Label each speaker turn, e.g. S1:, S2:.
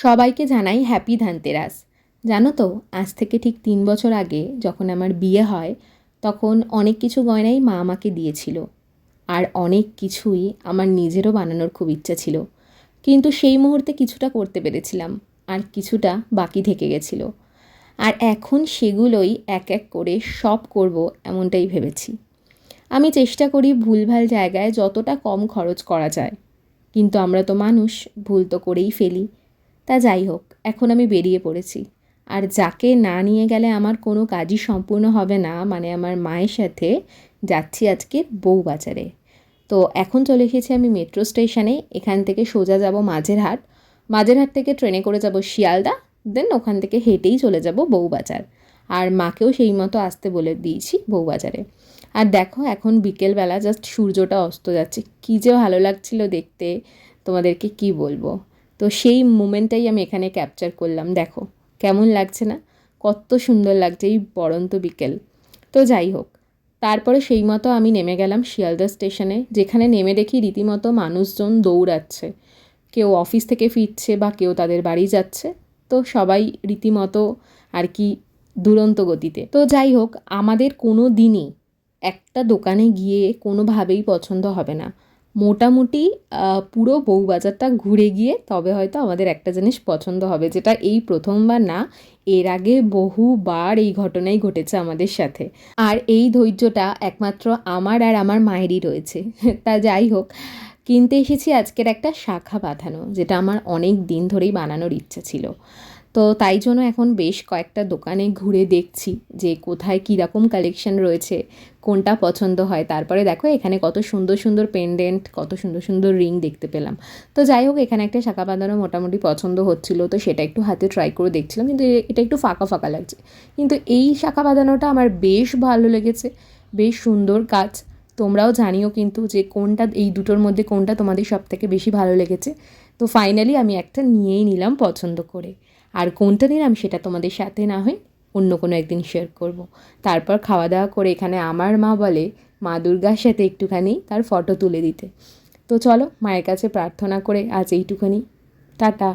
S1: সবাইকে জানাই হ্যাপি ধানতেরাস জানো তো, আজ থেকে ঠিক তিন বছর আগে যখন আমার বিয়ে হয়, তখন অনেক কিছু গয়নাই মা আমাকে দিয়েছিল। আর অনেক কিছুই আমার নিজেরও বানানোর খুব ইচ্ছা ছিল। কিন্তু সেই মুহূর্তে কিছুটা করতে পেরেছিলাম, আর কিছুটা বাকি থেকে গেছিল। আর এখন সেগুলোই এক এক করে সব করব এমনটাই ভেবেছি। আমি চেষ্টা করি ভুলভাল জায়গায় যতটা কম খরচ করা যায়। কিন্তু আমরা তো মানুষ, ভুল তো করেই ফেলি। তা যাই হোক, এখন আমি বেরিয়ে পড়েছি। আর যাকে না নিয়ে গেলে আমার কোনো কাজই সম্পূর্ণ হবে না মানে আমার মায়ের সাথে যাচ্ছি আজকে বউবাজারে। তো এখন চলে এসেছি আমি মেট্রো স্টেশনে, এখান থেকে সোজা যাব মাঝেরহাট। মাঝেরহাট থেকে ট্রেনে করে যাব শিয়ালদা, দেন ওখান থেকে হেঁটেই চলে যাব বউবাজার। আর মাকেও সেই মতো আসতে বলে দিয়েছি বউবাজারে। আর দেখো, এখন বিকেলবেলা জাস্ট সূর্যটা অস্ত যাচ্ছে। কী যে ভালো লাগছিল দেখতে, তোমাদেরকে কি বলব? তো সেই মুমেন্টটাই আমি এখানে ক্যাপচার করলাম। দেখো, কেমন লাগছে না? কত সুন্দর লাগছে এই পড়ন্ত বিকেল। তো যাই হোক, তারপরে সেই মতো আমি নেমে গেলাম শিয়ালদা স্টেশনে, যেখানে নেমে দেখি রীতিমতো মানুষজন দৌড়াচ্ছে। কেউ অফিস থেকে ফিরছে বা কেউ তাদের বাড়ি যাচ্ছে। তো সবাই রীতিমতো আর কি দুরন্ত গতিতে। তো যাই হোক, আমাদের কোনো দিনই একটা দোকানে গিয়ে কোনোভাবেই পছন্দ হবে না। মোটামুটি পুরো বউবাজারটা ঘুরে গিয়ে তবে হয়তো আমাদের একটা জিনিস পছন্দ হবে, যেটা এই প্রথমবার না, এর আগে বহুবার এই ঘটনাই ঘটেছে আমাদের সাথে। আর এই ধৈর্যটা একমাত্র আমার আর আমার মায়েরই রয়েছে। তা যাই হোক, কিনতে এসেছি আজকের একটা শাখা বাঁধানো, যেটা আমার অনেক দিন ধরেই বানানোর ইচ্ছা ছিল। তো তাই জন্য এখন বেশ কয়েকটা দোকানে ঘুরে দেখছি যে কোথায় কীরকম কালেকশন রয়েছে, কোনটা পছন্দ হয়। তারপরে দেখো এখানে কত সুন্দর সুন্দর পেন্ডেন্ট কত সুন্দর সুন্দর রিং দেখতে পেলাম। তো যাই হোক, এখানে একটা শাখা বাঁধানো মোটামুটি পছন্দ হচ্ছিল, তো সেটা একটু হাতে ট্রাই করে দেখছিলাম, কিন্তু এটা একটু ফাঁকা ফাঁকা লাগছে। কিন্তু এই শাখা বাঁধানোটা আমার বেশ ভালো লেগেছে, বেশ সুন্দর কাজ। তোমরাও জানিও কিন্তু যে কোনটা, এই দুটোর মধ্যে কোনটা তোমাদের সব থেকে বেশি ভালো লেগেছে। তো ফাইনালি আমি একটা নিয়েই নিলাম পছন্দ করে। আর কোনটা নিলাম সেটা তোমাদের সাথে না হয় অন্য কোনো একদিন শেয়ার করব। তারপর খাওয়া দাওয়া করে এখানে আমার মা বলে, মা দুর্গার সাথে একটুখানি তার ফটো তুলে দিতে। তো চলো, মায়ের কাছে প্রার্থনা করে আজ এইটুখানি। টাটা।